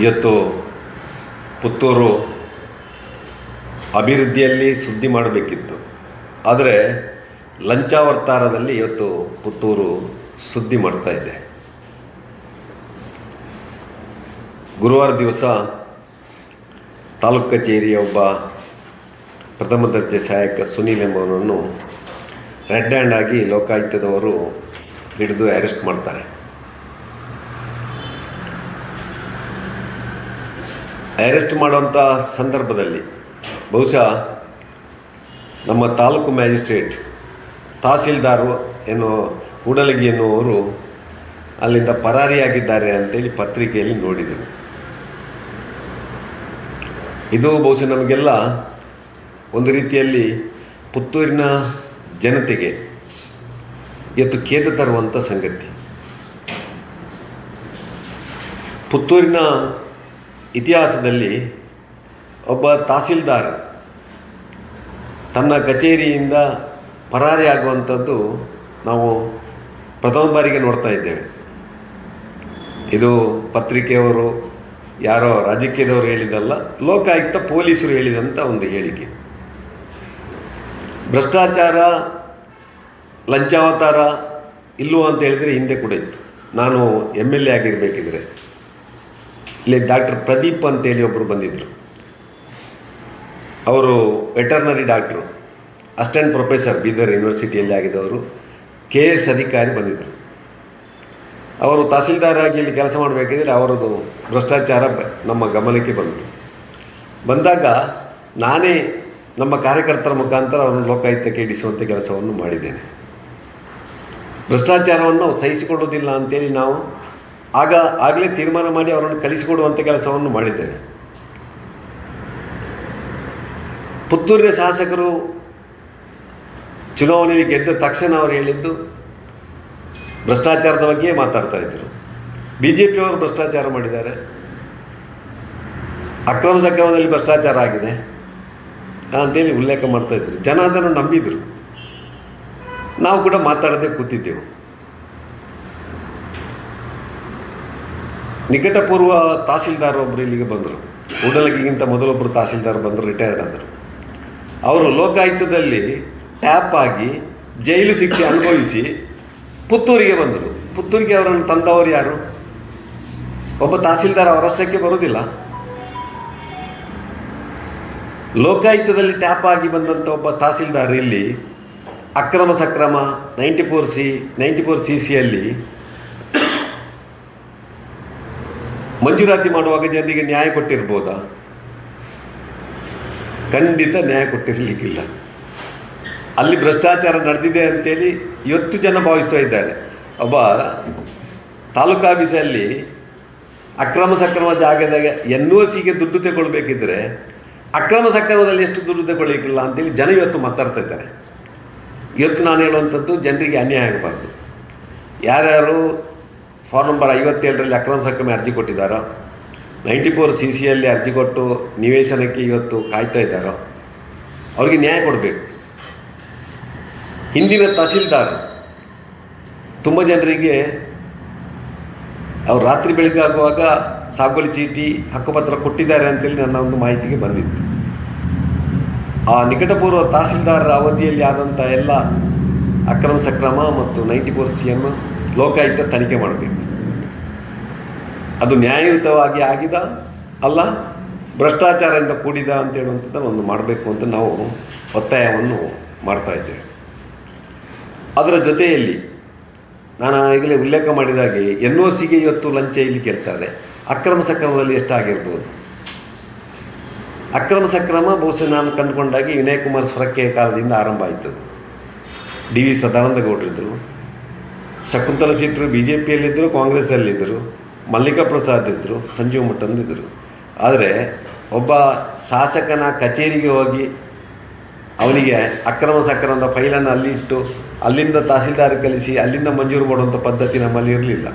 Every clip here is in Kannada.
ಇವತ್ತು ಪುತ್ತೂರು ಅಭಿವೃದ್ಧಿಯಲ್ಲಿ ಸುದ್ದಿ ಮಾಡಬೇಕಿತ್ತು. ಆದರೆ ಲಂಚಾವರ್ತಾರದಲ್ಲಿ ಇವತ್ತು ಪುತ್ತೂರು ಸುದ್ದಿ ಮಾಡ್ತಾ ಇದೆ. ಗುರುವಾರ ದಿವಸ ತಾಲೂಕು ಕಚೇರಿಯ ಒಬ್ಬ ಪ್ರಥಮ ದರ್ಜೆ ಸಹಾಯಕ ಸುನೀಲ್ ಎಂಬವನನ್ನು ರೆಡ್ ಹ್ಯಾಂಡ್ ಆಗಿ ಲೋಕಾಯುಕ್ತದವರು ಹಿಡಿದು ಅರೆಸ್ಟ್ ಮಾಡ್ತಾರೆ. ಅರೆಸ್ಟ್ ಮಾಡುವಂಥ ಸಂದರ್ಭದಲ್ಲಿ ಬಹುಶಃ ನಮ್ಮ ತಾಲೂಕು ಮ್ಯಾಜಿಸ್ಟ್ರೇಟ್ ತಹಸೀಲ್ದಾರು ಏನು ಕೂಡಲಗಿ ಎನ್ನುವರು ಅಲ್ಲಿಂದ ಪರಾರಿಯಾಗಿದ್ದಾರೆ ಅಂತೇಳಿ ಪತ್ರಿಕೆಯಲ್ಲಿ ನೋಡಿದರು ಇದು ಬಹುಶಃ ನಮಗೆಲ್ಲ ಒಂದು ರೀತಿಯಲ್ಲಿ ಪುತ್ತೂರಿನ ಜನತೆಗೆ ಇವತ್ತು ಖೇದ ತರುವಂಥ ಸಂಗತಿ. ಪುತ್ತೂರಿನ ಇತಿಹಾಸದಲ್ಲಿ ಒಬ್ಬ ತಹಸೀಲ್ದಾರ್ ತನ್ನ ಕಚೇರಿಯಿಂದ ಪರಾರಿಯಾಗುವಂಥದ್ದು ನಾವು ಪ್ರಥಮ ಬಾರಿಗೆ ನೋಡ್ತಾ ಇದ್ದೇವೆ. ಇದು ಪತ್ರಿಕೆಯವರು ಯಾರೋ ರಾಜಕೀಯದವರು ಹೇಳಿದಲ್ಲ ಲೋಕಾಯುಕ್ತ ಪೊಲೀಸರು ಹೇಳಿದಂಥ ಒಂದು ಹೇಳಿಕೆ. ಭ್ರಷ್ಟಾಚಾರ, ಲಂಚಾವತಾರ ಇಲ್ಲವೋ ಅಂತ ಹೇಳಿದರೆ ಹಿಂದೆ ಕೂಡ ಇತ್ತು. ನಾನು ಎಂ ಎಲ್ ಎ ಆಗಿರಬೇಕಿದ್ರೆ. ಇಲ್ಲಿ ಡಾಕ್ಟರ್ ಪ್ರದೀಪ್ ಅಂತೇಳಿ ಒಬ್ಬರು ಬಂದಿದ್ದರು ಅವರು veterinary doctor, assistant professor Bidar ಯೂನಿವರ್ಸಿಟಿಯಲ್ಲಿ ಆಗಿದ್ದವರು, ಕೆ ಎಸ್ ಅಧಿಕಾರಿ ಬಂದಿದ್ದರು ಅವರು ತಹಸೀಲ್ದಾರ್ ಆಗಿ ಇಲ್ಲಿ ಕೆಲಸ ಮಾಡಬೇಕಿದ್ರೆ ಅವರದು ಭ್ರಷ್ಟಾಚಾರ ನಮ್ಮ ಗಮನಕ್ಕೆ ಬಂತು. ಬಂದಾಗ ನಾನೇ ನಮ್ಮ ಕಾರ್ಯಕರ್ತರ ಮುಖಾಂತರ ಅವರನ್ನು ಲೋಕಾಯುಕ್ತಕ್ಕೆ ಇಡಿಸುವಂಥ ಕೆಲಸವನ್ನು ಮಾಡಿದ್ದೇನೆ. ಭ್ರಷ್ಟಾಚಾರವನ್ನು ಸಹಿಸಿಕೊಳ್ಳೋದಿಲ್ಲ ಅಂತೇಳಿ ನಾವು ಆಗ ಆಗಲೇ ತೀರ್ಮಾನ ಮಾಡಿ ಅವರನ್ನು ಕಳಿಸಿಕೊಡುವಂಥ ಕೆಲಸವನ್ನು ಮಾಡಿದ್ದೇವೆ. ಪುತ್ತೂರಿನ ಶಾಸಕರು ಚುನಾವಣೆಯಲ್ಲಿ ಗೆದ್ದ ತಕ್ಷಣ ಅವರು ಹೇಳಿದ್ದು ಭ್ರಷ್ಟಾಚಾರದ ಬಗ್ಗೆ ಮಾತಾಡ್ತಾ ಇದ್ದರು ಬಿ ಜೆ ಪಿಯವರು ಭ್ರಷ್ಟಾಚಾರ ಮಾಡಿದ್ದಾರೆ. ಅಕ್ರಮ ಸಕ್ರಮದಲ್ಲಿ ಭ್ರಷ್ಟಾಚಾರ ಆಗಿದೆ ಅಂತೇಳಿ ಉಲ್ಲೇಖ ಮಾಡ್ತಾ ಇದ್ರು. ಜನ ಅದನ್ನು ನಂಬಿದರು. ನಾವು ಕೂಡ ಮಾತಾಡದೆ ಕೂತಿದ್ದೆವು. ನಿಕಟಪೂರ್ವ ತಹಸೀಲ್ದಾರ್ ಒಬ್ಬರು ಇಲ್ಲಿಗೆ ಬಂದರು. ಉಡಲಗಿಗಿಂತ ಮೊದಲೊಬ್ಬರು ತಹಸೀಲ್ದಾರ್ ಬಂದರು ರಿಟೈರ್ಡ್ ಆದರು. ಅವರು ಲೋಕಾಯುಕ್ತದಲ್ಲಿ ಟ್ಯಾಪ್ ಆಗಿ ಜೈಲು ಶಿಕ್ಷೆ ಅನುಭವಿಸಿ ಪುತ್ತೂರಿಗೆ ಬಂದರು. ಪುತ್ತೂರಿಗೆ ಅವರನ್ನು ತಂದವರು ಯಾರು? ಒಬ್ಬ ತಹಸೀಲ್ದಾರ್ ಅವರಷ್ಟಕ್ಕೆ ಬರುವುದಿಲ್ಲ. ಲೋಕಾಯುಕ್ತದಲ್ಲಿ ಟ್ಯಾಪ್ ಆಗಿ ಬಂದಂಥ ಒಬ್ಬ ತಹಸೀಲ್ದಾರ್ ಇಲ್ಲಿ ಅಕ್ರಮ ಸಕ್ರಮ ninety four C ninety four C ಸಿಯಲ್ಲಿ ಮಂಜೂರಾತಿ ಮಾಡುವಾಗ ಜನರಿಗೆ ನ್ಯಾಯ ಕೊಟ್ಟಿರ್ಬೋದಾ? ಖಂಡಿತ ನ್ಯಾಯ ಕೊಟ್ಟಿರಲಿಕ್ಕಿಲ್ಲ. ಅಲ್ಲಿ ಭ್ರಷ್ಟಾಚಾರ ನಡೆದಿದೆ ಅಂತೇಳಿ ಇವತ್ತು ಜನ ಭಾವಿಸ್ತಾ ಇದ್ದಾರೆ. ಒಬ್ಬ ತಾಲೂಕಾಫೀಸಲ್ಲಿ ಅಕ್ರಮ ಸಕ್ರಮ ಜಾಗದಾಗ ಎನ್ ಒ ಸಿಗೆ ದುಡ್ಡು ತಗೊಳ್ಬೇಕಿದ್ರೆ ಅಕ್ರಮ ಸಕ್ರಮದಲ್ಲಿ ಎಷ್ಟು ದುಡ್ಡು ತಗೊಳ್ಳಿಕ್ಕಿಲ್ಲ ಅಂತೇಳಿ ಜನ ಇವತ್ತು ಮಾತಾಡ್ತಾ ಇದ್ದಾರೆ. ಇವತ್ತು ನಾನು ಹೇಳುವಂಥದ್ದು ಜನರಿಗೆ ಅನ್ಯಾಯ ಆಗಬಾರ್ದು. ಯಾರ್ಯಾರು ಫಾರ್ಮ್ ನಂಬರ್ ಐವತ್ತೇಳರಲ್ಲಿ ಅಕ್ರಮ ಸಕ್ರಮ ಅರ್ಜಿ ಕೊಟ್ಟಿದ್ದಾರೋ? ನೈಂಟಿ ಫೋರ್ ಸಿ ಸಿಯಲ್ಲಿ ಅರ್ಜಿ ಕೊಟ್ಟು ನಿವೇಶನಕ್ಕೆ ಇವತ್ತು ಕಾಯ್ತಾ ಇದ್ದಾರೋ? ಅವರಿಗೆ ನ್ಯಾಯ ಕೊಡಬೇಕು. ಹಿಂದಿನ ತಹಸೀಲ್ದಾರ್ ತುಂಬ ಜನರಿಗೆ ಅವ್ರು ರಾತ್ರಿ ಬೆಳಗ್ಗೆ ಆಗುವಾಗ ಸಾಗುವಳಿ ಚೀಟಿ ಹಕ್ಕುಪತ್ರ ಕೊಟ್ಟಿದ್ದಾರೆ ಅಂತೇಳಿ ನನ್ನ ಒಂದು ಮಾಹಿತಿಗೆ ಬಂದಿತ್ತು. ಆ ನಿಕಟಪೂರ್ವ ತಹಸೀಲ್ದಾರರ ಅವಧಿಯಲ್ಲಿ ಆದಂಥ ಎಲ್ಲ ಅಕ್ರಮ ಸಕ್ರಮ ಮತ್ತು ninety four C M Lokayukta ತನಿಖೆ ಮಾಡಬೇಕು. ಅದು ನ್ಯಾಯಯುತವಾಗಿ ಆಗಿದ ಅಲ್ಲ? ಭ್ರಷ್ಟಾಚಾರದಿಂದ ಕೂಡಿದ ಅಂತ ಹೇಳುವಂಥದ್ದನ್ನು ಒಂದು ಮಾಡಬೇಕು ಅಂತ ನಾವು ಒತ್ತಾಯವನ್ನು ಮಾಡ್ತಾ ಇದ್ದೇವೆ. ಅದರ ಜೊತೆಯಲ್ಲಿ ನಾನು ಈಗಲೇ ಉಲ್ಲೇಖ ಮಾಡಿದಾಗೆ ಎನ್ ಒ ಸಿಗೆ ಇವತ್ತು ಲಂಚ ಇಲ್ಲಿ ಕೇಳ್ತಾರೆ. ಅಕ್ರಮ ಸಕ್ರಮದಲ್ಲಿ ಎಷ್ಟಾಗಿರ್ಬೋದು? ಅಕ್ರಮ ಸಕ್ರಮ ಬಹುಶಃ ನಾನು ಕಂಡುಕೊಂಡಾಗಿ ವಿನಯ್ ಕುಮಾರ್ ಸ್ವರಕ್ಕೆ ಕಾಲದಿಂದ ಆರಂಭ ಆಯಿತು. ಡಿ ವಿ ಸದಾನಂದ ಗೌಡರಿದ್ದರು ಶಕುಂತಲ ಸೀಟ್ರು ಬಿ ಜೆ ಪಿಯಲ್ಲಿದ್ದರು ಕಾಂಗ್ರೆಸ್ಸಲ್ಲಿದ್ದರು. ಮಲ್ಲಿಕಾ ಪ್ರಸಾದ್ ಇದ್ದರು ಸಂಜೀವ್ ಮಠಂದಿದ್ದರು ಇದ್ದರು ಆದರೆ ಒಬ್ಬ ಶಾಸಕನ ಕಚೇರಿಗೆ ಹೋಗಿ ಅವನಿಗೆ ಅಕ್ರಮ ಸಕ್ರಮದ ಫೈಲನ್ನು ಅಲ್ಲಿ ಇಟ್ಟು, ಅಲ್ಲಿಂದ ತಹಸೀಲ್ದಾರ್ ಕಲಿಸಿ, ಅಲ್ಲಿಂದ ಮಂಜೂರು ಮಾಡುವಂಥ ಪದ್ಧತಿ ನಮ್ಮಲ್ಲಿ ಇರಲಿಲ್ಲ.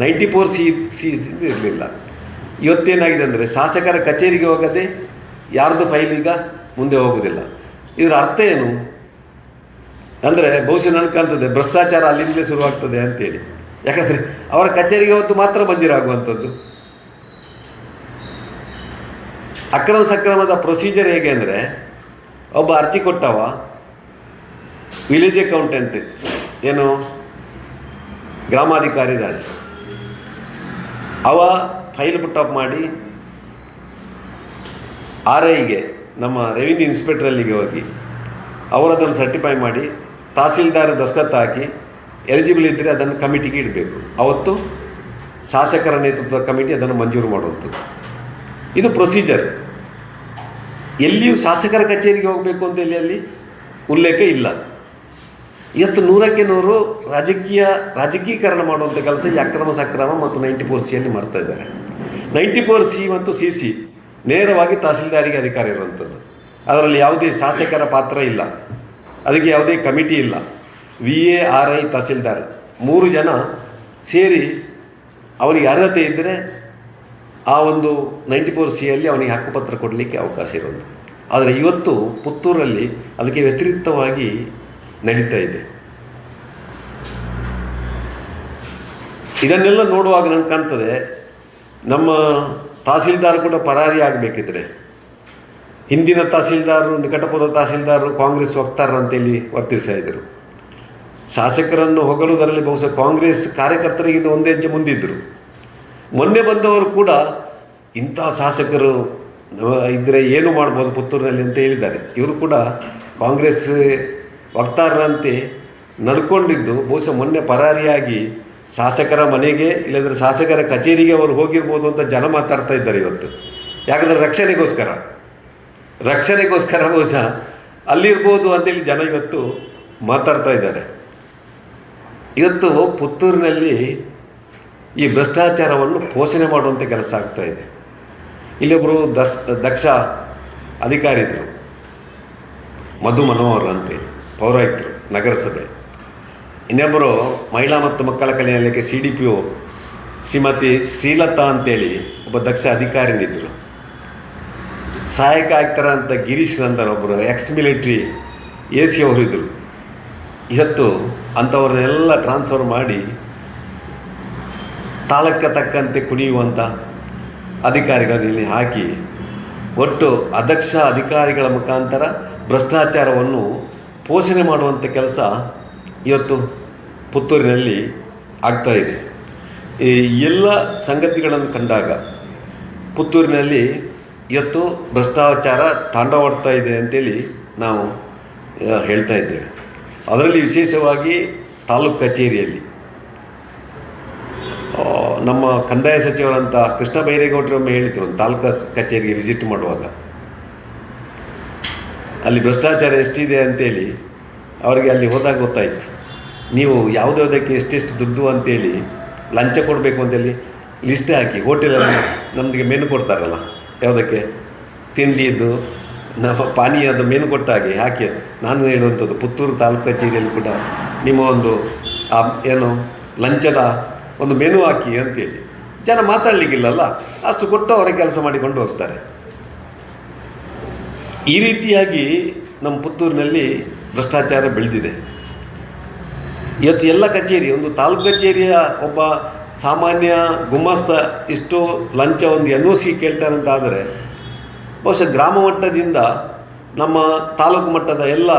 ನೈಂಟಿ ಫೋರ್ ಸಿ ಸಿ ಇರಲಿಲ್ಲ. ಇವತ್ತೇನಾಗಿದೆ ಅಂದರೆ ಶಾಸಕರ ಕಚೇರಿಗೆ ಹೋಗದೆ ಯಾರ್ದು ಫೈಲ್ ಈಗ ಮುಂದೆ ಹೋಗೋದಿಲ್ಲ. ಇದರ ಅರ್ಥ ಏನು? ಅಂದರೆ ಬಹುಶಃ ಕಾಣ್ತದೆ ಭ್ರಷ್ಟಾಚಾರ ಅಲ್ಲಿಂದಲೇ ಶುರುವಾಗ್ತದೆ ಅಂತೇಳಿ. ಯಾಕಂದರೆ ಅವರ ಕಚೇರಿಗೆ ಹೊತ್ತು ಮಾತ್ರ ಮಂಜೂರಾಗುವಂಥದ್ದು ಅಕ್ರಮ ಸಕ್ರಮದ ಪ್ರೊಸೀಜರ್ ಹೇಗೆ ಅಂದರೆ, ಒಬ್ಬ ಅರ್ಜಿ ಕೊಟ್ಟವ ವಿಲೇಜ್ ಅಕೌಂಟೆಂಟ್ ಏನು, ಗ್ರಾಮಾಧಿಕಾರಿ ಇದ್ದಾನೆ ಅವ ಫೈಲ್ ಪುಟ್ಟಪ್ ಮಾಡಿ ಆರ್ ಐಗೆ ನಮ್ಮ ರೆವಿನ್ಯೂ ಇನ್ಸ್ಪೆಕ್ಟ್ರಲ್ಲಿಗೆ ಹೋಗಿ ಅವರದನ್ನು ಸರ್ಟಿಫೈ ಮಾಡಿ, ತಹಸೀಲ್ದಾರ್ ದಸ್ಕತ್ ಹಾಕಿ ಎಲಿಜಿಬಲ್ ಇದ್ದರೆ ಅದನ್ನು ಕಮಿಟಿಗೆ ಇಡಬೇಕು. ಅವತ್ತು ಶಾಸಕರ ನೇತೃತ್ವದ ಕಮಿಟಿ ಅದನ್ನು ಮಂಜೂರು ಮಾಡುವಂಥದ್ದು. ಇದು ಪ್ರೊಸೀಜರ್ ಎಲ್ಲಿಯೂ ಶಾಸಕರ ಕಚೇರಿಗೆ ಹೋಗಬೇಕು ಅಂತ ಹೇಳಿ ಅಲ್ಲಿ ಉಲ್ಲೇಖ ಇಲ್ಲ. ಇವತ್ತು ನೂರಕ್ಕೆ ನೂರು ರಾಜಕೀಯ ರಾಜಕೀಕರಣ ಮಾಡುವಂಥ ಕೆಲಸ ಈ ಅಕ್ರಮ ಸಕ್ರಮ ಮತ್ತು ನೈಂಟಿ ಫೋರ್ ಸಿಯಲ್ಲಿ ಮಾಡ್ತಾ ಇದ್ದಾರೆ. ನೈಂಟಿ ಫೋರ್ ಸಿ ಮತ್ತು ಸಿ ಸಿ ನೇರವಾಗಿ ತಹಸೀಲ್ದಾರಿಗೆ ಅಧಿಕಾರ ಇರುವಂಥದ್ದು. ಅದರಲ್ಲಿ ಯಾವುದೇ ಶಾಸಕರ ಪಾತ್ರ ಇಲ್ಲ. ಅದಕ್ಕೆ ಯಾವುದೇ ಕಮಿಟಿ ಇಲ್ಲ. V A R I tahsildar. ಮೂರು ಜನ ಸೇರಿ ಅವನಿಗೆ ಅರ್ಹತೆ ಇದ್ದರೆ ಆ ಒಂದು ನೈಂಟಿ ಫೋರ್ ಸಿಯಲ್ಲಿ ಅವನಿಗೆ ಹಕ್ಕುಪತ್ರ ಕೊಡಲಿಕ್ಕೆ ಅವಕಾಶ ಇರೋದು ಆದರೆ ಇವತ್ತು ಪುತ್ತೂರಲ್ಲಿ ಅದಕ್ಕೆ ವ್ಯತಿರಿಕ್ತವಾಗಿ ನಡೀತಾ ಇದೆ. ಇದನ್ನೆಲ್ಲ ನೋಡುವಾಗ ನನಗೆ ಕಾಣ್ತದೆ, ನಮ್ಮ ತಹಸೀಲ್ದಾರ್ ಕೂಡ ಪರಾರಿ ಆಗಬೇಕಿದ್ರೆ. ಹಿಂದಿನ ತಹಸೀಲ್ದಾರರು ನಿಕಟಪೂರ್ವ ತಹಸೀಲ್ದಾರರು ಕಾಂಗ್ರೆಸ್ ವಕ್ತಾರರು ಅಂತೇಳಿ ವರ್ತಿಸ್ತಾ ಇದ್ದರು. ಶಾಸಕರನ್ನು ಹೊಗಳುವುದರಲ್ಲಿ ಬಹುಶಃ ಕಾಂಗ್ರೆಸ್ ಕಾರ್ಯಕರ್ತರಿಗಿಂತ ಒಂದೇ ಹೆಜ್ಜೆ ಮುಂದಿದ್ದರು. ಮೊನ್ನೆ ಬಂದವರು ಕೂಡ ಇಂಥ ಶಾಸಕರು ಇದ್ದರೆ ಏನು ಮಾಡ್ಬೋದು ಪುತ್ತೂರಿನಲ್ಲಿ ಅಂತ ಹೇಳಿದ್ದಾರೆ. ಇವರು ಕೂಡ ಕಾಂಗ್ರೆಸ್ ವಕ್ತಾರರಂತೆ ನಡ್ಕೊಂಡಿದ್ದು, ಬಹುಶಃ ಮೊನ್ನೆ ಪರಾರಿಯಾಗಿ ಶಾಸಕರ ಮನೆಗೆ ಇಲ್ಲಂದರೆ ಶಾಸಕರ ಕಚೇರಿಗೆ ಅವರು ಹೋಗಿರ್ಬೋದು ಅಂತ ಜನ ಮಾತಾಡ್ತಾ ಇದ್ದಾರೆ ಇವತ್ತು. ಯಾಕಂದರೆ ರಕ್ಷಣೆಗೋಸ್ಕರ. ರಕ್ಷಣೆಗೋಸ್ಕರ ಬಹುಶಃ ಅಲ್ಲಿರ್ಬೋದು ಅಂತೇಳಿ ಜನ ಇವತ್ತು ಮಾತಾಡ್ತಾ ಇದ್ದಾರೆ. ಇವತ್ತು ಪುತ್ತೂರಿನಲ್ಲಿ ಈ ಭ್ರಷ್ಟಾಚಾರವನ್ನು ಪೋಷಣೆ ಮಾಡುವಂಥ ಕೆಲಸ ಆಗ್ತಾ ಇದೆ. ಇಲ್ಲೊಬ್ಬರು ದಸ್, ದಕ್ಷ ಅಧಿಕಾರಿ ಇದ್ದರು ಮಧು ಮನೋಹರ್ ಅಂತೇಳಿ ಪೌರಾಯಿತರು ನಗರಸಭೆ. ಇನ್ನೊಬ್ಬರು ಮಹಿಳಾ ಮತ್ತು ಮಕ್ಕಳ ಕಲ್ಯಾಣ ಇಲಾಖೆ C D P O, Shrimati Shrilata ಅಂತೇಳಿ ಒಬ್ಬ ದಕ್ಷ ಅಧಿಕಾರಿನಿದ್ದರು ಸಹಾಯಕ ಆಗ್ತಾರ ಅಂತ ಗಿರೀಶ್ ಅಂತ ಒಬ್ಬರು ಎಕ್ಸ್ ಮಿಲಿಟ್ರಿ ಎ ಸಿ ಅವರು ಇದ್ದರು ಇವತ್ತು ಅಂಥವ್ರನ್ನೆಲ್ಲ ಟ್ರಾನ್ಸ್ಫರ್ ಮಾಡಿ ತಾಳಕ್ಕೆ ತಕ್ಕಂತೆ ಕುಣಿಯುವಂಥ ಅಧಿಕಾರಿಗಳಲ್ಲಿ ಹಾಕಿ ಒಟ್ಟು ಅಧ್ಯಕ್ಷ ಅಧಿಕಾರಿಗಳ ಮುಖಾಂತರ ಭ್ರಷ್ಟಾಚಾರವನ್ನು ಪೋಷಣೆ ಮಾಡುವಂಥ ಕೆಲಸ ಇವತ್ತು ಪುತ್ತೂರಿನಲ್ಲಿ ಆಗ್ತಾ ಇದೆ. ಈ ಎಲ್ಲ ಸಂಗತಿಗಳನ್ನು ಕಂಡಾಗ ಪುತ್ತೂರಿನಲ್ಲಿ ಇವತ್ತು ಭ್ರಷ್ಟಾಚಾರ ತಾಂಡವಾಡ್ತಾ ಇದೆ ಅಂತೇಳಿ ನಾವು ಹೇಳ್ತಾ ಇದ್ದೇವೆ. ಅದರಲ್ಲಿ ವಿಶೇಷವಾಗಿ ತಾಲೂಕು ಕಚೇರಿಯಲ್ಲಿ. ನಮ್ಮ ಕಂದಾಯ ಸಚಿವರಂತ ಕೃಷ್ಣ ಬೈರೇಗೌಡರು ಒಮ್ಮೆ ಹೇಳಿದ್ರು ತಾಲೂಕು ಕಚೇರಿಗೆ ವಿಸಿಟ್ ಮಾಡುವಾಗ. ಅಲ್ಲಿ ಭ್ರಷ್ಟಾಚಾರ ಎಷ್ಟಿದೆ ಅಂತೇಳಿ ಅವರಿಗೆ ಅಲ್ಲಿ ಹೋದಾಗ ಗೊತ್ತಾಯಿತು. ನೀವು ಯಾವುದ್ಯಾವುದಕ್ಕೆ ಎಷ್ಟೆಷ್ಟು ದುಡ್ಡು ಅಂತೇಳಿ ಲಂಚ ಕೊಡಬೇಕು ಅಂತೇಳಿ ಲಿಸ್ಟ್ ಹಾಕಿ, ಹೋಟೆಲಲ್ಲಿ ನಮಗೆ ಮೆನು ಕೊಡ್ತಾರಲ್ಲ ಯಾವುದಕ್ಕೆ? ತಿಂಡಿದ್ದು ನಮ್ಮ ಪಾನೀಯದ ಮೆನು ಕೊಟ್ಟ ಹಾಗೆ ಹಾಕಿ ನಾನು ಹೇಳುವಂಥದ್ದು, ಪುತ್ತೂರು ತಾಲೂಕು ಕಚೇರಿಯಲ್ಲಿ ಕೂಡ ನಿಮ್ಮ ಒಂದು, ಆ, ಏನು, ಲಂಚದ ಒಂದು ಮೆನು ಹಾಕಿ ಅಂತೇಳಿ. ಜನ ಮಾತಾಡಲಿಕ್ಕಿಲ್ಲಲ್ಲ, ಅಷ್ಟು ಕೊಟ್ಟು ಅವರೇ ಕೆಲಸ ಮಾಡಿಕೊಂಡು ಹೋಗ್ತಾರೆ ಈ ರೀತಿಯಾಗಿ ನಮ್ಮ ಪುತ್ತೂರಿನಲ್ಲಿ ಭ್ರಷ್ಟಾಚಾರ ಬೆಳೆದಿದೆ. ಇವತ್ತು ಎಲ್ಲ ಕಚೇರಿ, ಒಂದು ತಾಲೂಕು ಕಚೇರಿಯ ಒಬ್ಬ ಸಾಮಾನ್ಯ ಗುಮಾಸ್ತ ಇಷ್ಟು ಲಂಚ ಒಂದು ಎನ್ ಒ ಸಿ ಕೇಳ್ತಾರಂತಾದರೆ ಬಹುಶಃ ಗ್ರಾಮ ಮಟ್ಟದಿಂದ ನಮ್ಮ ತಾಲೂಕು ಮಟ್ಟದ ಎಲ್ಲ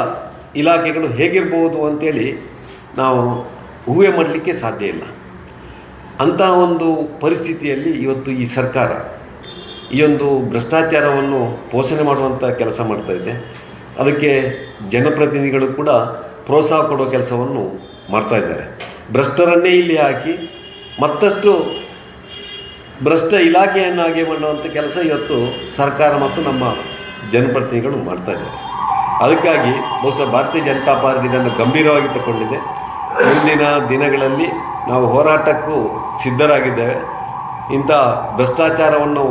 ಇಲಾಖೆಗಳು ಹೇಗಿರ್ಬೋದು ಅಂತೇಳಿ ನಾವು ಊಹೆ ಮಾಡಲಿಕ್ಕೆ ಸಾಧ್ಯ ಇಲ್ಲ. ಅಂತಹ ಒಂದು ಪರಿಸ್ಥಿತಿಯಲ್ಲಿ ಇವತ್ತು ಈ ಸರ್ಕಾರ ಈ ಒಂದು ಭ್ರಷ್ಟಾಚಾರವನ್ನು ಪೋಷಣೆ ಮಾಡುವಂಥ ಕೆಲಸ ಮಾಡ್ತಾ ಇದೆ. ಅದಕ್ಕೆ ಜನಪ್ರತಿನಿಧಿಗಳು ಕೂಡ ಪ್ರೋತ್ಸಾಹ ಕೊಡುವ ಕೆಲಸವನ್ನು ಮಾಡ್ತಾ ಇದ್ದಾರೆ. ಭ್ರಷ್ಟರನ್ನೇ ಇಲ್ಲಿ ಹಾಕಿ ಮತ್ತಷ್ಟು ಭ್ರಷ್ಟ ಇಲಾಖೆಯನ್ನಾಗಿ ಮಾಡುವಂಥ ಕೆಲಸ ಇವತ್ತು ಸರ್ಕಾರ ಮತ್ತು ನಮ್ಮ ಜನಪ್ರತಿನಿಧಿಗಳು ಮಾಡ್ತಾ ಇದ್ದಾರೆ. ಅದಕ್ಕಾಗಿ ಬಹುಶಃ ಭಾರತೀಯ ಜನತಾ ಪಾರ್ಟಿ ಇದನ್ನು ಗಂಭೀರವಾಗಿ ತಗೊಂಡಿದೆ. ಮುಂದಿನ ದಿನಗಳಲ್ಲಿ ನಾವು ಹೋರಾಟಕ್ಕೂ ಸಿದ್ಧರಾಗಿದ್ದೇವೆ. ಇಂಥ ಭ್ರಷ್ಟಾಚಾರವನ್ನು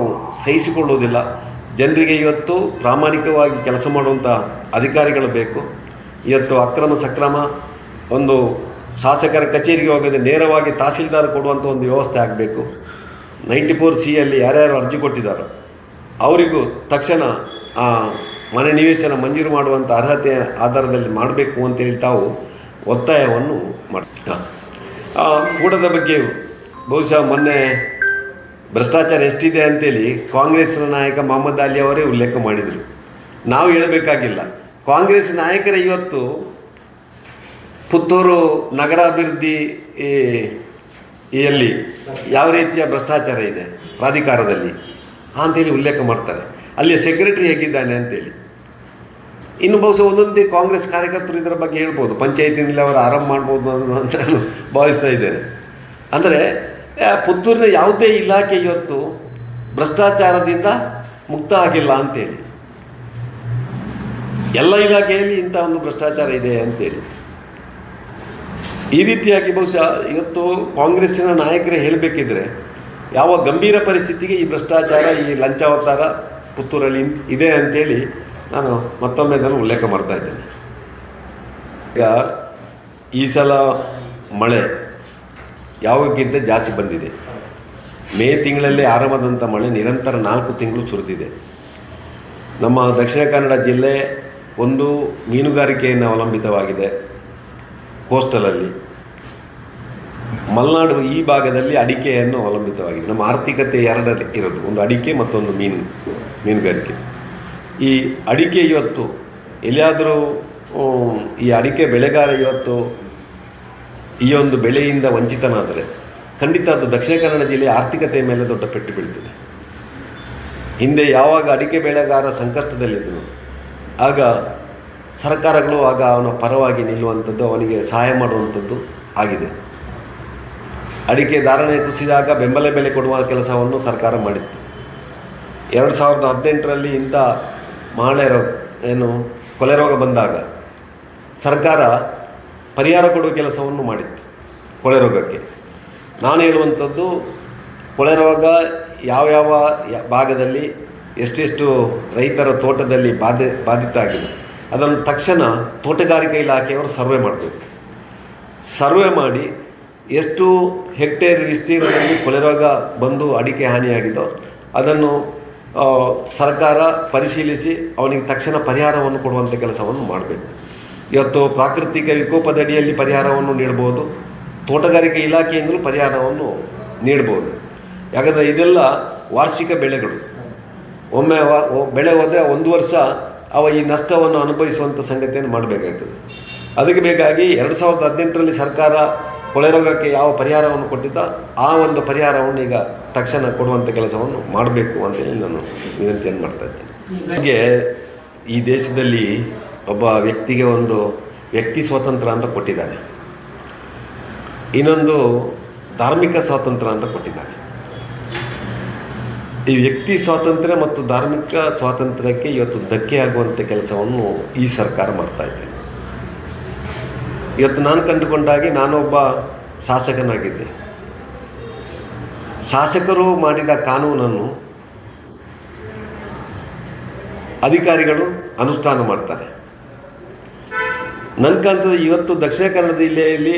ಸಹಿಸಿಕೊಳ್ಳುವುದಿಲ್ಲ. ಜನರಿಗೆ ಇವತ್ತು ಪ್ರಾಮಾಣಿಕವಾಗಿ ಕೆಲಸ ಮಾಡುವಂಥ ಅಧಿಕಾರಿಗಳು ಬೇಕು. ಇವತ್ತು ಅಕ್ರಮ ಸಕ್ರಮ ಒಂದು ಶಾಸಕರ ಕಚೇರಿಗೆ ಹೋಗದೆ ನೇರವಾಗಿ ತಹಸೀಲ್ದಾರ್ ಕೊಡುವಂಥ ಒಂದು ವ್ಯವಸ್ಥೆ ಆಗಬೇಕು. ನೈಂಟಿ ಫೋರ್ ಸಿಯಲ್ಲಿ ಯಾರ್ಯಾರು ಅರ್ಜಿ ಕೊಟ್ಟಿದ್ದಾರೋ ಅವರಿಗೂ ತಕ್ಷಣ ಆ ಮನೆ ನಿವೇಶನ ಮಂಜೂರು ಮಾಡುವಂಥ ಅರ್ಹತೆಯ ಆಧಾರದಲ್ಲಿ ಮಾಡಬೇಕು ಅಂತೇಳಿ ತಾವು ಒತ್ತಾಯವನ್ನು ಮಾಡ್ತಾರೆ ಕೂಡದ ಬಗ್ಗೆ ಬಹುಶಃ ಮೊನ್ನೆ ಭ್ರಷ್ಟಾಚಾರ ಎಷ್ಟಿದೆ ಅಂತೇಳಿ ಕಾಂಗ್ರೆಸ್ನ ನಾಯಕ ಮೊಹಮ್ಮದ್ ಅಲಿ ಅವರೇ ಉಲ್ಲೇಖ ಮಾಡಿದರು. ನಾವು ಹೇಳಬೇಕಾಗಿಲ್ಲ. ಕಾಂಗ್ರೆಸ್ ನಾಯಕರ ಇವತ್ತು ಪುತ್ತೂರು ನಗರಾಭಿವೃದ್ಧಿ ಯಲ್ಲಿ ಯಾವ ರೀತಿಯ ಭ್ರಷ್ಟಾಚಾರ ಇದೆ ಪ್ರಾಧಿಕಾರದಲ್ಲಿ? ಅಂತೇಳಿ ಉಲ್ಲೇಖ ಮಾಡ್ತಾರೆ. ಅಲ್ಲಿ ಸೆಕ್ರೆಟರಿ ಹೇಗಿದ್ದಾನೆ ಅಂತೇಳಿ. ಇನ್ನು ಬಹುಶಃ ಒಂದೊಂದೇ ಕಾಂಗ್ರೆಸ್ ಕಾರ್ಯಕರ್ತರು ಇದರ ಬಗ್ಗೆ ಹೇಳ್ಬೋದು. ಪಂಚಾಯತಿನಲ್ಲಿ ಅವರು ಆರಂಭ ಮಾಡ್ಬೋದು ಅಂತ ನಾನು ಭಾವಿಸ್ತಾ ಇದ್ದೇನೆ. ಅಂದರೆ ಪುತ್ತೂರಿನ ಯಾವುದೇ ಇಲಾಖೆ ಇವತ್ತು ಭ್ರಷ್ಟಾಚಾರದಿಂದ ಮುಕ್ತ ಆಗಿಲ್ಲ ಅಂತೇಳಿ. ಎಲ್ಲ ಇಲಾಖೆಯಲ್ಲಿ ಇಂಥ ಒಂದು ಭ್ರಷ್ಟಾಚಾರ ಇದೆ ಅಂತೇಳಿ. ಈ ರೀತಿಯಾಗಿ ಬಹುಶಃ ಇವತ್ತು ಕಾಂಗ್ರೆಸ್ಸಿನ ನಾಯಕರೇ ಹೇಳಬೇಕಿದ್ರೆ ಯಾವ ಗಂಭೀರ ಪರಿಸ್ಥಿತಿಗೆ ಈ ಭ್ರಷ್ಟಾಚಾರ, ಈ ಲಂಚಾವತಾರ ಪುತ್ತೂರಲ್ಲಿ ಇದೆ ಅಂತೇಳಿ ನಾನು ಮತ್ತೊಮ್ಮೆ ನಾನು ಉಲ್ಲೇಖ ಮಾಡ್ತಾ ಇದ್ದೇನೆ. ಈಗ ಈ ಸಲ ಮಳೆ ಯಾವಕ್ಕಿಂತ ಜಾಸ್ತಿ ಬಂದಿದೆ. ಮೇ ತಿಂಗಳಲ್ಲಿ ಆರಂಭದಂಥ ಮಳೆ ನಿರಂತರ ನಾಲ್ಕು ತಿಂಗಳು ಸುರಿದಿದೆ. ನಮ್ಮ ದಕ್ಷಿಣ ಕನ್ನಡ ಜಿಲ್ಲೆ ಒಂದು ಮೀನುಗಾರಿಕೆಯನ್ನು ಅವಲಂಬಿತವಾಗಿದೆ. ಕೋಸ್ಟಲಲ್ಲಿ ಮಲೆನಾಡು ಈ ಭಾಗದಲ್ಲಿ ಅಡಿಕೆಯನ್ನು ಅವಲಂಬಿತವಾಗಿದೆ. ನಮ್ಮ ಆರ್ಥಿಕತೆ ಎರಡಲ್ಲಿ ಇರೋದು. ಒಂದು ಅಡಿಕೆ ಮತ್ತೊಂದು ಮೀನು, ಮೀನುಗಾರಿಕೆ. ಈ ಅಡಿಕೆ ಇವತ್ತು ಎಲ್ಲಿಯಾದರೂ ಈ ಅಡಿಕೆ ಬೆಳೆಗಾರ ಇವತ್ತು ಈ ಒಂದು ಬೆಳೆಯಿಂದ ವಂಚಿತನಾದರೆ ಖಂಡಿತ ಅದು ದಕ್ಷಿಣ ಕನ್ನಡ ಜಿಲ್ಲೆಯ ಆರ್ಥಿಕತೆಯ ಮೇಲೆ ದೊಡ್ಡ ಪೆಟ್ಟು ಬೀಳ್ತದೆ. ಹಿಂದೆ ಯಾವಾಗ ಅಡಿಕೆ ಬೆಳೆಗಾರ ಸಂಕಷ್ಟದಲ್ಲಿದ್ದನು ಆಗ ಸರ್ಕಾರಗಳು ಆಗ ಅವನ ಪರವಾಗಿ ನಿಲ್ಲುವಂಥದ್ದು, ಅವನಿಗೆ ಸಹಾಯ ಮಾಡುವಂಥದ್ದು ಆಗಿದೆ. ಅಡಿಕೆ ಧಾರಣೆ ಕುಸಿದಾಗ ಬೆಂಬಲ ಬೆಲೆ ಕೊಡುವ ಕೆಲಸವನ್ನು ಸರ್ಕಾರ ಮಾಡಿತ್ತು. ಎರಡು ಸಾವಿರದ ಹದಿನೆಂಟರಲ್ಲಿ ಇಂಥ ಮಹಳೆ ರೋಗ ಏನು, ಕೊಲೆ ರೋಗ ಬಂದಾಗ ಸರ್ಕಾರ ಪರಿಹಾರ ಕೊಡುವ ಕೆಲಸವನ್ನು ಮಾಡಿತ್ತು ಕೊಳೆ ರೋಗಕ್ಕೆ. ನಾನು ಹೇಳುವಂಥದ್ದು, ಕೊಳೆ ರೋಗ ಯಾವ್ಯಾವ ಯಾವ ಭಾಗದಲ್ಲಿ ಎಷ್ಟೆಷ್ಟು ರೈತರ ತೋಟದಲ್ಲಿ ಬಾಧೆ, ಬಾಧಿತ ಆಗಿದೆ. ಅದನ್ನು ತಕ್ಷಣ ತೋಟಗಾರಿಕೆ ಇಲಾಖೆಯವರು ಸರ್ವೆ ಮಾಡಬೇಕು. ಸರ್ವೆ ಮಾಡಿ ಎಷ್ಟು ಹೆಕ್ಟೇರ್ ವಿಸ್ತೀರ್ಣದಲ್ಲಿ ಕೊಲೆರೋಗ ಬಂದು ಅಡಿಕೆ ಹಾನಿಯಾಗಿದೋ ಅದನ್ನು ಸರ್ಕಾರ ಪರಿಶೀಲಿಸಿ ಅವನಿಗೆ ತಕ್ಷಣ ಪರಿಹಾರವನ್ನು ಕೊಡುವಂಥ ಕೆಲಸವನ್ನು ಮಾಡಬೇಕು. ಇವತ್ತು ಪ್ರಾಕೃತಿಕ ವಿಕೋಪದಡಿಯಲ್ಲಿ ಪರಿಹಾರವನ್ನು ನೀಡ್ಬೋದು, ತೋಟಗಾರಿಕೆ ಇಲಾಖೆಯಿಂದಲೂ ಪರಿಹಾರವನ್ನು ನೀಡ್ಬೋದು. ಯಾಕಂದರೆ ಇದೆಲ್ಲ ವಾರ್ಷಿಕ ಬೆಳೆಗಳು. ಒಮ್ಮೆ ಬೆಳೆ ಹೋದರೆ ಒಂದು ವರ್ಷ ಅವ ಈ ನಷ್ಟವನ್ನು ಅನುಭವಿಸುವಂಥ ಸಂಗತಿಯನ್ನು ಮಾಡಬೇಕಾಗ್ತದೆ. ಅದಕ್ಕೆ ಬೇಕಾಗಿ ಎರಡು ಸಾವಿರದ ಹದಿನೆಂಟರಲ್ಲಿ ಸರ್ಕಾರ ಕೊಳೆ ರೋಗಕ್ಕೆ ಯಾವ ಪರಿಹಾರವನ್ನು ಕೊಟ್ಟಿದ್ದ ಆ ಒಂದು ಪರಿಹಾರವನ್ನು ಈಗ ತಕ್ಷಣ ಕೊಡುವಂಥ ಕೆಲಸವನ್ನು ಮಾಡಬೇಕು ಅಂತೇಳಿ ನಾನು ವಿನಂತಿಯನ್ನು ಮಾಡ್ತಾ ಇದ್ದೇನೆ. ಹಾಗೆ ಈ ದೇಶದಲ್ಲಿ ಒಬ್ಬ ವ್ಯಕ್ತಿಗೆ ಒಂದು ವ್ಯಕ್ತಿ ಸ್ವಾತಂತ್ರ್ಯ ಅಂತ ಕೊಟ್ಟಿದ್ದಾನೆ. ಇನ್ನೊಂದು ಧಾರ್ಮಿಕ ಸ್ವಾತಂತ್ರ್ಯ ಅಂತ ಕೊಟ್ಟಿದ್ದಾನೆ. ಈ ವ್ಯಕ್ತಿ ಸ್ವಾತಂತ್ರ್ಯ ಮತ್ತು ಧಾರ್ಮಿಕ ಸ್ವಾತಂತ್ರ್ಯಕ್ಕೆ ಇವತ್ತು ಧಕ್ಕೆ ಆಗುವಂಥ ಕೆಲಸವನ್ನು ಈ ಸರ್ಕಾರ ಮಾಡ್ತಾ ಇದೆ. ಇವತ್ತು ನಾನು ಕಂಡುಕೊಂಡಾಗೆ ನಾನೊಬ್ಬ ಶಾಸಕನಾಗಿದ್ದೆ. ಶಾಸಕರು ಮಾಡಿದ ಕಾನೂನನ್ನು ಅಧಿಕಾರಿಗಳು ಅನುಷ್ಠಾನ ಮಾಡ್ತಾರೆ. ನನ್ನ ಕಾಣ್ತದೆ ಇವತ್ತು ದಕ್ಷಿಣ ಕನ್ನಡ ಜಿಲ್ಲೆಯಲ್ಲಿ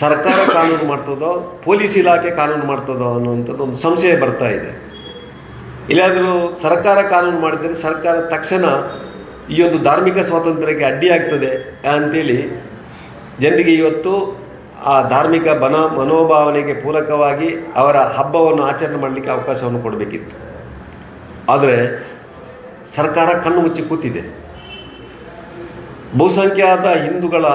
ಸರ್ಕಾರ ಕಾನೂನು ಮಾಡ್ತದೋ, ಪೊಲೀಸ್ ಇಲಾಖೆ ಕಾನೂನು ಮಾಡ್ತದೋ ಅನ್ನುವಂಥದ್ದು ಒಂದು ಸಂಶಯ ಬರ್ತಾ ಇದೆ. ಇಲ್ಲಾದರೂ ಸರ್ಕಾರ ಕಾನೂನು ಮಾಡಿದರೆ ಸರ್ಕಾರ ತಕ್ಷಣ ಈ ಒಂದು ಧಾರ್ಮಿಕ ಸ್ವಾತಂತ್ರ್ಯಕ್ಕೆ ಅಡ್ಡಿಯಾಗ್ತದೆ ಅಂತೇಳಿ ಜನರಿಗೆ ಇವತ್ತು ಆ ಧಾರ್ಮಿಕ ಬನ ಮನೋಭಾವನೆಗೆ ಪೂರಕವಾಗಿ ಅವರ ಹಬ್ಬವನ್ನು ಆಚರಣೆ ಮಾಡಲಿಕ್ಕೆ ಅವಕಾಶವನ್ನು ಕೊಡಬೇಕಿತ್ತು. ಆದರೆ ಸರ್ಕಾರ ಕಣ್ಣು ಮುಚ್ಚಿ ಕೂತಿದೆ. ಬಹುಸಂಖ್ಯಾತ ಹಿಂದೂಗಳ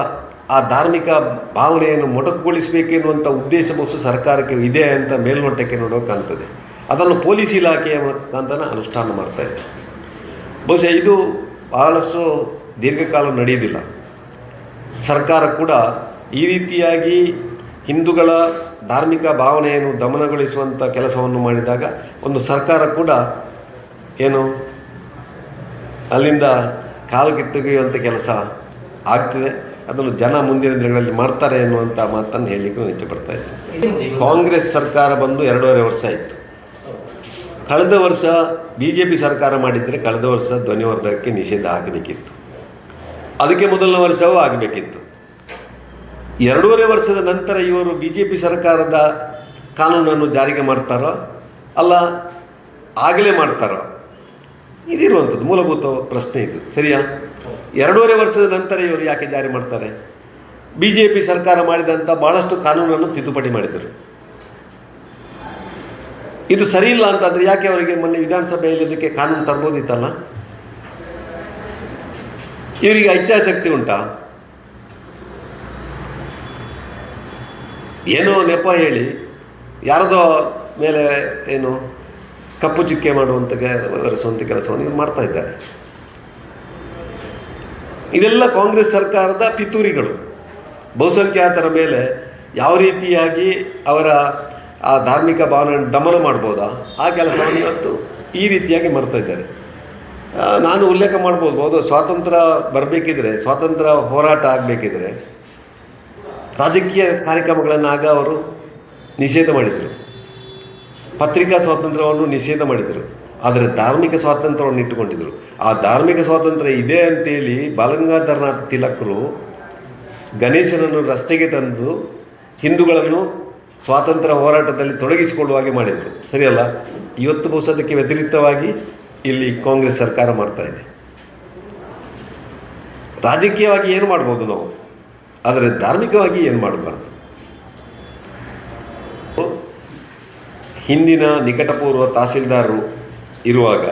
ಆ ಧಾರ್ಮಿಕ ಭಾವನೆಯನ್ನು ಮೊಟಕುಗೊಳಿಸಬೇಕೆನ್ನುವಂಥ ಉದ್ದೇಶ ಬಹುಶಃ ಸರ್ಕಾರಕ್ಕೆ ಇದೆ ಅಂತ ಮೇಲ್ನೋಟಕ್ಕೆ ನೋಡೋ ಕಾಣ್ತದೆ ಅದನ್ನು ಪೊಲೀಸ್ ಇಲಾಖೆಯ ಮುಖಾಂತರ ಅನುಷ್ಠಾನ ಮಾಡ್ತಾ ಇದೆ ಬಹುಶಃ ಇದು ಬಹಳಷ್ಟು ದೀರ್ಘಕಾಲ ನಡೆಯುವುದಿಲ್ಲ. ಸರ್ಕಾರ ಕೂಡ ಈ ರೀತಿಯಾಗಿ ಹಿಂದೂಗಳ ಧಾರ್ಮಿಕ ಭಾವನೆಯನ್ನು ದಮನಗೊಳಿಸುವಂಥ ಕೆಲಸವನ್ನು ಮಾಡಿದಾಗ ಒಂದು ಸರ್ಕಾರ ಕೂಡ ಏನು ಅಲ್ಲಿಂದ ಕಾಲು ಕಿತ್ತೊಗೆಯುವಂಥ ಕೆಲಸ ಆಗ್ತಿದೆ. ಅದನ್ನು ಜನ ಮುಂದಿನ ದಿನಗಳಲ್ಲಿ ಮಾಡ್ತಾರೆ ಎನ್ನುವಂಥ ಮಾತನ್ನು ಹೇಳಲಿಕ್ಕೆ ನಾನು ಇಚ್ಛೆಪಡ್ತಾ ಇದ್ದೀನಿ. ಕಾಂಗ್ರೆಸ್ ಸರ್ಕಾರ ಬಂದು ಎರಡೂವರೆ ವರ್ಷ ಆಯಿತು. ಕಳೆದ ವರ್ಷ ಬಿ ಜೆ ಪಿ ಸರ್ಕಾರ ಮಾಡಿದರೆ ಕಳೆದ ವರ್ಷ ಧ್ವನಿವರ್ಧಕಕ್ಕೆ ನಿಷೇಧ ಆಗಬೇಕಿತ್ತು ಅದಕ್ಕೆ ಮೊದಲನೇ ವರ್ಷವೂ ಆಗಬೇಕಿತ್ತು. ಎರಡೂವರೆ ವರ್ಷದ ನಂತರ ಇವರು ಬಿ ಜೆ ಪಿ ಸರ್ಕಾರದ ಕಾನೂನನ್ನು ಜಾರಿಗೆ ಮಾಡ್ತಾರೋ? ಅಲ್ಲ, ಆಗಲೇ ಮಾಡ್ತಾರೋ? ಇದಿರುವಂಥದ್ದು ಮೂಲಭೂತ ಪ್ರಶ್ನೆ ಇದು. ಸರಿಯಾ? ಎರಡೂವರೆ ವರ್ಷದ ನಂತರ ಇವರು ಯಾಕೆ ಜಾರಿ ಮಾಡ್ತಾರೆ? ಬಿ ಜೆ ಪಿ ಸರ್ಕಾರ ಮಾಡಿದಂಥ ಭಾಳಷ್ಟು ಕಾನೂನನ್ನು ತಿದ್ದುಪಡಿ ಮಾಡಿದರು. ಇದು ಸರಿ ಇಲ್ಲ ಅಂತಂದ್ರೆ ಯಾಕೆ ಅವರಿಗೆ ಮೊನ್ನೆ ವಿಧಾನಸಭೆಯಲ್ಲಿ ಇದಕ್ಕೆ ಕಾನೂನು ತರ್ಬೋದಿತ್ತಲ್ಲ? ಇವರಿಗೆ ಇಚ್ಛಾಶಕ್ತಿ ಉಂಟಾ? ಏನೋ ನೆಪ ಹೇಳಿ, ಯಾರದೋ ಮೇಲೆ ಏನು ಕಪ್ಪು ಚುಕ್ಕೆ ಮಾಡುವಂಥ ಒರೆಸುವಂಥ ಕೆಲಸವನ್ನು ಇವ್ರು ಮಾಡ್ತಾ ಇದ್ದಾರೆ. ಇದೆಲ್ಲ ಕಾಂಗ್ರೆಸ್ ಸರ್ಕಾರದ ಪಿತೂರಿಗಳು. ಬಹುಸಂಖ್ಯಾತರ ಮೇಲೆ ಯಾವ ರೀತಿಯಾಗಿ ಅವರ ಆ ಧಾರ್ಮಿಕ ಭಾವನೆ ದಮನ ಮಾಡ್ಬೋದಾ? ಆ ಕೆಲಸವನ್ನು ಇವತ್ತು ಈ ರೀತಿಯಾಗಿ ಮಾಡ್ತಾ ಇದ್ದಾರೆ. ನಾನು ಉಲ್ಲೇಖ ಮಾಡ್ಬೋದು. ಹೌದು, ಸ್ವಾತಂತ್ರ್ಯ ಬರಬೇಕಿದ್ರೆ, ಸ್ವಾತಂತ್ರ್ಯ ಹೋರಾಟ ಆಗಬೇಕಿದ್ರೆ ರಾಜಕೀಯ ಕಾರ್ಯಕ್ರಮಗಳನ್ನು ಆಗ ಅವರು ನಿಷೇಧ ಮಾಡಿದರು. ಪತ್ರಿಕಾ ಸ್ವಾತಂತ್ರ್ಯವನ್ನು ನಿಷೇಧ ಮಾಡಿದರು. ಆದರೆ ಧಾರ್ಮಿಕ ಸ್ವಾತಂತ್ರ್ಯವನ್ನು ಇಟ್ಟುಕೊಂಡಿದ್ದರು ಆ ಧಾರ್ಮಿಕ ಸ್ವಾತಂತ್ರ್ಯ ಇದೆ ಅಂತೇಳಿ ಬಾಲಗಂಗಾಧರನಾಥ ತಿಲಕರು ಗಣೇಶನನ್ನು ರಸ್ತೆಗೆ ತಂದು ಹಿಂದೂಗಳನ್ನು ಸ್ವಾತಂತ್ರ್ಯ ಹೋರಾಟದಲ್ಲಿ ತೊಡಗಿಸಿಕೊಳ್ಳುವ ಹಾಗೆ ಮಾಡಿದರು. ಸರಿಯಲ್ಲ? ಇವತ್ತು ಬಹುಶಃ ವ್ಯತಿರಿಕ್ತವಾಗಿ ಇಲ್ಲಿ ಕಾಂಗ್ರೆಸ್ ಸರ್ಕಾರ ಮಾಡ್ತಾ ಇದೆ. ರಾಜಕೀಯವಾಗಿ ಏನು ಮಾಡ್ಬೋದು ನಾವು? ಆದರೆ ಧಾರ್ಮಿಕವಾಗಿ ಏನು ಮಾಡಬಾರ್ದು? ಹಿಂದಿನ ನಿಕಟಪೂರ್ವ ತಹಸೀಲ್ದಾರರು ಇರುವಾಗ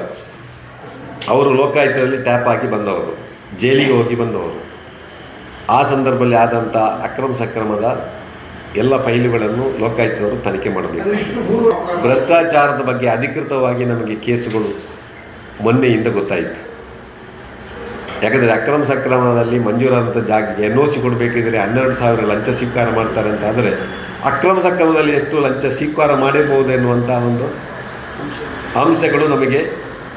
ಅವರು ಲೋಕಾಯುಕ್ತದಲ್ಲಿ ಟ್ಯಾಪ್ ಹಾಕಿ ಬಂದವರು, ಜೈಲಿಗೆ ಹೋಗಿ ಬಂದವರು. ಆ ಸಂದರ್ಭದಲ್ಲಿ ಆದಂಥ ಅಕ್ರಮ ಸಕ್ರಮದ ಎಲ್ಲ ಫೈಲುಗಳನ್ನು ಲೋಕಾಯುಕ್ತವರು ತನಿಖೆ ಮಾಡಬೇಕು. ಭ್ರಷ್ಟಾಚಾರದ ಬಗ್ಗೆ ಅಧಿಕೃತವಾಗಿ ನಮಗೆ ಕೇಸುಗಳು ಮೊನ್ನೆಯಿಂದ ಗೊತ್ತಾಯಿತು. ಯಾಕಂದರೆ ಅಕ್ರಮ ಸಕ್ರಮದಲ್ಲಿ ಮಂಜೂರಾದಂಥ ಜಾಗಕ್ಕೆ ಎನ್ ಒ ಸಿ ಕೊಡಬೇಕಿದ್ರೆ ಹನ್ನೆರಡು ಸಾವಿರ ಲಂಚ ಸ್ವೀಕಾರ ಮಾಡ್ತಾರೆ ಅಂತ. ಆದರೆ ಅಕ್ರಮ ಸಕ್ರಮದಲ್ಲಿ ಎಷ್ಟು ಲಂಚ ಸ್ವೀಕಾರ ಮಾಡಿರ್ಬೋದು ಎನ್ನುವಂಥ ಒಂದು ಅಂಶಗಳು ನಮಗೆ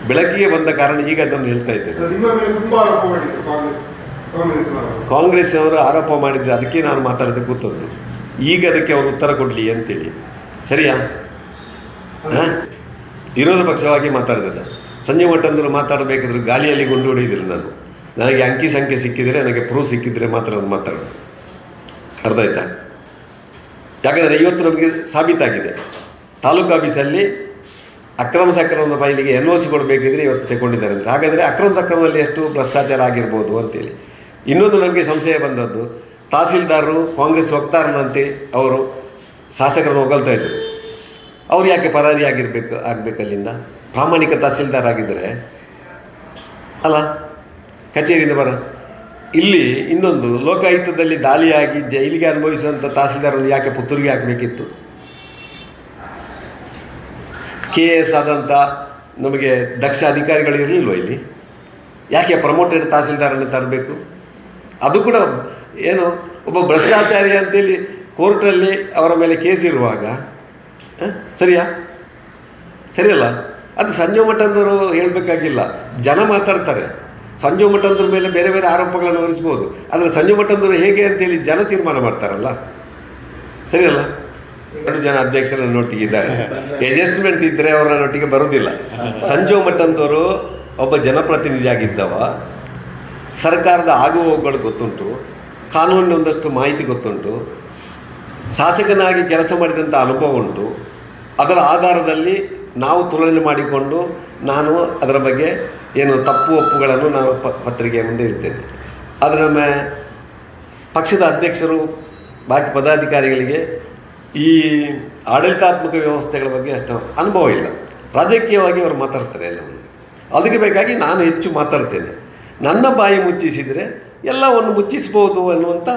ಬೆಳಕಿಗೆ ಬಂದ ಕಾರಣ ಈಗ ಅದನ್ನು ಹೇಳ್ತಾ ಇದ್ದೇನೆ. ಕಾಂಗ್ರೆಸ್ನವರು ಆರೋಪ ಮಾಡಿದ್ರೆ ಅದಕ್ಕೆ ನಾನು ಮಾತಾಡೋದು ಕೂತದ್ದು. ಈಗ ಅದಕ್ಕೆ ಅವರು ಉತ್ತರ ಕೊಡಲಿ ಅಂತೇಳಿ. ಸರಿಯಾ? ಹಾಂ? ವಿರೋಧ ಪಕ್ಷವಾಗಿ ಮಾತಾಡಿದ್ರೆ ಸಂಜೆ ಮಟ್ಟಂದರು ಮಾತಾಡಬೇಕಾದ್ರೆ ಗಾಳಿಯಲ್ಲಿ ಗುಂಡು ಹೊಡೆಯಿದ್ರು ನಾನು. ನನಗೆ ಅಂಕಿ ಸಂಖ್ಯೆ ಸಿಕ್ಕಿದರೆ, ನನಗೆ ಪ್ರೂಫ್ ಸಿಕ್ಕಿದ್ರೆ ಮಾತ್ರ ನಾನು ಮಾತಾಡೋದು. ಅರ್ಧ ಆಯ್ತಾ? ಯಾಕಂದರೆ ಇವತ್ತು ನಮಗೆ ಸಾಬೀತಾಗಿದೆ. ತಾಲೂಕು ಆಫೀಸಲ್ಲಿ ಅಕ್ರಮ ಸಕ್ರಮದ ಫೈಲಿಗೆ ಎನ್ ಒ ಸಿ ಕೊಡಬೇಕಿದ್ರೆ ಇವತ್ತು ತಗೊಂಡಿದ್ದಾರೆ ಅಂದರೆ. ಹಾಗಾದರೆ ಅಕ್ರಮ ಸಕ್ರಮದಲ್ಲಿ ಎಷ್ಟು ಭ್ರಷ್ಟಾಚಾರ ಆಗಿರ್ಬೋದು ಅಂತೇಳಿ. ಇನ್ನೊಂದು ನಮಗೆ ಸಂಶಯ ಬಂದದ್ದು ತಹಸೀಲ್ದಾರರು, ಕಾಂಗ್ರೆಸ್ ವಕ್ತಾರನಂತೆ ಅವರು ಶಾಸಕರನ್ನು ಹೊಗಳ್ತಾ ಇದ್ದರು ಅವ್ರು ಯಾಕೆ ಪರಾರಿ ಆಗಿರ್ಬೇಕು ಆಗಬೇಕು ಅಲ್ಲಿಂದ ಪ್ರಾಮಾಣಿಕ ತಹಸೀಲ್ದಾರ್ ಆಗಿದ್ದರೆ ಅಲ್ಲ, ಕಚೇರಿಯಿಂದ ಬರ. ಇಲ್ಲಿ ಇನ್ನೊಂದು ಲೋಕಾಯುಕ್ತದಲ್ಲಿ ದಾಳಿಯಾಗಿ ಜೈಲಿಗೆ ಅನುಭವಿಸುವಂಥ ತಹಸೀಲ್ದಾರನ್ನು ಯಾಕೆ ಪುತ್ತೂರಿಗೆ ಹಾಕಬೇಕಿತ್ತು? ಕೆ ಎಸ್ ಆದಂಥ ನಮಗೆ ದಕ್ಷ ಅಧಿಕಾರಿಗಳು ಇರಲಿಲ್ವ ಇಲ್ಲಿ? ಯಾಕೆ ಪ್ರಮೋಟೆಡ್ ತಹಸೀಲ್ದಾರನ್ನು ತರಬೇಕು? ಅದು ಕೂಡ ಏನು ಒಬ್ಬ ಭ್ರಷ್ಟಾಚಾರಿ ಅಂತೇಳಿ ಕೋರ್ಟಲ್ಲಿ ಅವರ ಮೇಲೆ ಕೇಸ್ ಇರುವಾಗ ಹ? ಸರಿಯಾ? ಸರಿಯಲ್ಲ? ಅದು ಸಂಜೀವ್ ಮಠಂದವರು ಹೇಳಬೇಕಾಗಿಲ್ಲ. ಜನ ಮಾತಾಡ್ತಾರೆ. ಸಂಜೀವ್ ಮಠಂದ್ರ ಮೇಲೆ ಬೇರೆ ಬೇರೆ ಆರೋಪಗಳನ್ನು ಹೊರಿಸ್ಬೋದು. ಆದರೆ ಸಂಜೀವ್ ಮಠಂದವರು ಹೇಗೆ ಅಂತೇಳಿ ಜನ ತೀರ್ಮಾನ ಮಾಡ್ತಾರಲ್ಲ? ಸರಿಯಲ್ಲ? ಎರಡು ಜನ ಅಧ್ಯಕ್ಷರ ಒಟ್ಟಿಗಿದ್ದಾರೆ ಅಡ್ಜಸ್ಟ್ಮೆಂಟ್ ಇದ್ದರೆ ಅವರ ಒಟ್ಟಿಗೆ ಬರೋದಿಲ್ಲ. ಸಂಜೀವ್ ಮಠಂದವರು ಒಬ್ಬ ಜನಪ್ರತಿನಿಧಿಯಾಗಿದ್ದವ. ಸರ್ಕಾರದ ಆಗುಹೋಗುಗಳು ಗೊತ್ತುಂಟು. ಕಾನೂನಿನ ಒಂದಷ್ಟು ಮಾಹಿತಿ ಗೊತ್ತುಂಟು. ಶಾಸಕನಾಗಿ ಕೆಲಸ ಮಾಡಿದಂಥ ಅನುಭವ ಉಂಟು. ಅದರ ಆಧಾರದಲ್ಲಿ ನಾವು ತುಲನೆ ಮಾಡಿಕೊಂಡು ನಾನು ಅದರ ಬಗ್ಗೆ ಏನು ತಪ್ಪು ಒಪ್ಪುಗಳನ್ನು ನಾನು ಪತ್ರಿಕೆಯ ಮುಂದೆ ಇಡ್ತೇನೆ. ಅದರ ಪಕ್ಷದ ಅಧ್ಯಕ್ಷರು, ಬಾಕಿ ಪದಾಧಿಕಾರಿಗಳಿಗೆ ಈ ಆಡಳಿತಾತ್ಮಕ ವ್ಯವಸ್ಥೆಗಳ ಬಗ್ಗೆ ಅಷ್ಟು ಅನುಭವ ಇಲ್ಲ. ರಾಜಕೀಯವಾಗಿ ಅವರು ಮಾತಾಡ್ತಾರೆ ಎಲ್ಲವನ್ನು. ಅದಕ್ಕೆ ಬೇಕಾಗಿ ನಾನು ಹೆಚ್ಚು ಮಾತಾಡ್ತೇನೆ. ನನ್ನ ಬಾಯಿ ಮುಚ್ಚಿಸಿದರೆ ಎಲ್ಲವನ್ನು ಮುಚ್ಚಿಸ್ಬೋದು ಅನ್ನುವಂಥ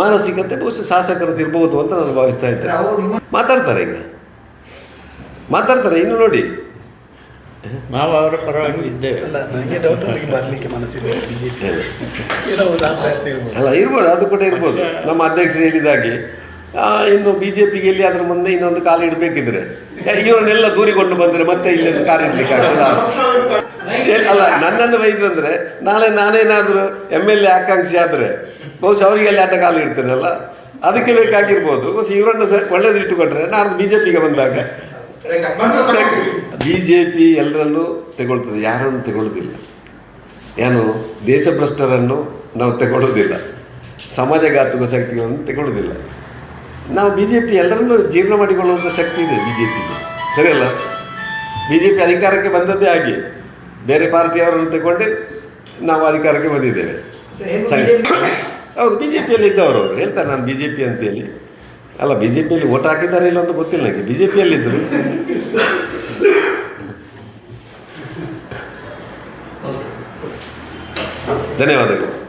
ಮಾನಸಿಕತೆ ಬಹುಶಃ ಶಾಸಕರದ್ದು ಇರ್ಬೋದು ಅಂತ ನಾನು ಭಾವಿಸ್ತಾ ಇದ್ದೇನೆ ಮಾತಾಡ್ತಾರೆ ಈಗ. ಮಾತಾಡ್ತಾರೆ ಇನ್ನು ನೋಡಿ. ನಾವು ಅವರ ಪರವಾಗಿ ಇದ್ದೇವೆ. ಅಲ್ಲ ನನಗೆ ಡೌಟ್ ಅವರಿಗೆ ಬರಲಿಕ್ಕೆ ಮನಸ್ಸಿದೆ ಇರ್ಬೋದು. ಅಲ್ಲ ಇರ್ಬೋದು ಅದು ಕೂಡ ಇರ್ಬೋದು. ನಮ್ಮ ಅಧ್ಯಕ್ಷರು ಹೇಳಿದಾಗೆ ಇನ್ನು ಬಿ ಜೆ ಪಿಗೆ ಎಲ್ಲಿ ಅದ್ರ ಮುಂದೆ ಇನ್ನೊಂದು ಕಾಲು ಇಡಬೇಕಿದ್ರೆ. ಇವರನ್ನೆಲ್ಲ ದೂರಿಕೊಂಡು ಬಂದರೆ ಮತ್ತೆ ಇಲ್ಲಿ ಒಂದು ಕಾಲು ಇಡ್ಲಿಕ್ಕೆ ಆಗ್ತದಾ? ಅಲ್ಲ, ನನ್ನನ್ನು ಬೈದು ಅಂದರೆ ನಾಳೆ ನಾನೇನಾದರೂ ಎಂ ಎಲ್ ಎ ಆಕಾಂಕ್ಷಿ ಆದರೆ ಬಹುಶಃ ಅವರಿಗೆ ಅಲ್ಲಿ ಆಟ ಕಾಲು ಇಡ್ತೇನಲ್ಲ, ಅದಕ್ಕೆ ಬೇಕಾಗಿರ್ಬೋದು. ಇವರನ್ನು ಸಹ ಒಳ್ಳೇದಿಟ್ಟುಕೊಂಡ್ರೆ ನಾನು ಬಿ ಜೆ ಪಿಗೆ ಬಂದಾಗ. ಬಿ ಜೆ ಪಿ ಎಲ್ಲರಲ್ಲೂ ತಗೊಳ್ತದೆ, ಯಾರನ್ನು ತಗೊಳ್ಳೋದಿಲ್ಲ ಏನು, ದೇಶಭ್ರಷ್ಟರನ್ನು ನಾವು ತಗೊಳ್ಳೋದಿಲ್ಲ ಸಮಾಜಘಾತುಕ ಶಕ್ತಿಗಳನ್ನು ತಗೊಳ್ಳೋದಿಲ್ಲ ನಾವು ಬಿ ಜೆ ಪಿ ಎಲ್ಲರನ್ನೂ ಜೀರ್ಣ ಮಾಡಿಕೊಳ್ಳುವಂಥ ಶಕ್ತಿ ಇದೆ ಬಿ ಜೆ ಪಿಗೆ ಸರಿಯಲ್ಲ? ಬಿ ಜೆ ಪಿ ಅಧಿಕಾರಕ್ಕೆ ಬಂದದ್ದೇ ಹಾಗೆ. ಬೇರೆ ಪಾರ್ಟಿಯವರನ್ನು ತಗೊಂಡು ನಾವು ಅಧಿಕಾರಕ್ಕೆ ಬಂದಿದ್ದೇವೆ. ಹೌದು ಬಿ ಜೆ ಪಿಯಲ್ಲಿ ಇದ್ದವರು ಅವರು. ಹೇಳ್ತಾರೆ ನಾನು ಬಿ ಜೆ ಪಿ ಅಂತೇಳಿ. ಅಲ್ಲ ಬಿ ಜೆ ಪಿಯಲ್ಲಿ ಓಟ್ ಹಾಕಿದ್ದಾರೆ ಇಲ್ಲ ಅಂತ ಗೊತ್ತಿಲ್ಲ ನನಗೆ. ಬಿ ಜೆ ಪಿಯಲ್ಲಿದ್ದರು ಧನ್ಯವಾದಗಳು.